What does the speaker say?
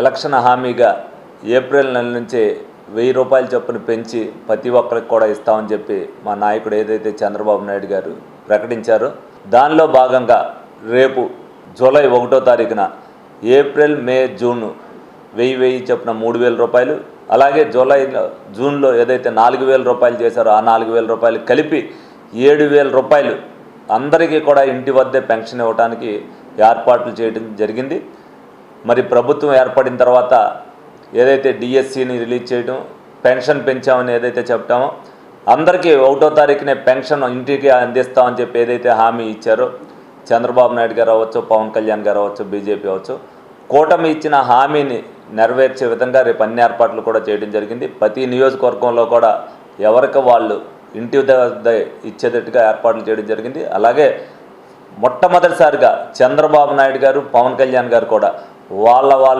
Election హామీగా April నెల నుంచి వెయ్యి రూపాయల చొప్పున పెంచి ప్రతి ఒక్కరికి కూడా ఇస్తామని చెప్పి మా నాయకుడు ఏదైతే చంద్రబాబు నాయుడు గారు ప్రకటించారో దానిలో భాగంగా రేపు జూలై ఒకటో తారీఖున ఏప్రిల్ మే జూన్ వెయ్యి వెయ్యి చొప్పున మూడు వేల రూపాయలు అలాగే జూలైలో జూన్లో ఏదైతే నాలుగు వేల రూపాయలు చేశారో ఆ నాలుగు వేల రూపాయలు కలిపి ఏడు వేల రూపాయలు అందరికీ కూడా ఇంటి వద్దే పెన్షన్ ఇవ్వడానికి ఏర్పాట్లు చేయడం జరిగింది. మరి ప్రభుత్వం ఏర్పడిన తర్వాత ఏదైతే డిఎస్సిని రిలీజ్ చేయడం పెన్షన్ పెంచామని ఏదైతే చెప్తామో అందరికీ ఒకటో తారీఖునే పెన్షన్ ఇంటికి అందిస్తామని చెప్పి ఏదైతే హామీ ఇచ్చారో చంద్రబాబు నాయుడు గారు అవ్వచ్చు పవన్ కళ్యాణ్ గారు అవ్వచ్చు బీజేపీ అవ్వచ్చు కూటమి ఇచ్చిన హామీని నెరవేర్చే విధంగా రేపు అన్ని ఏర్పాట్లు కూడా చేయడం జరిగింది. ప్రతి నియోజకవర్గంలో కూడా ఎవరికి వాళ్ళు ఇంటి వద్ద ఇచ్చేటట్టుగా ఏర్పాట్లు చేయడం జరిగింది. అలాగే మొట్టమొదటిసారిగా చంద్రబాబు నాయుడు గారు పవన్ కళ్యాణ్ గారు కూడా వాళ్ళ వాళ్ళ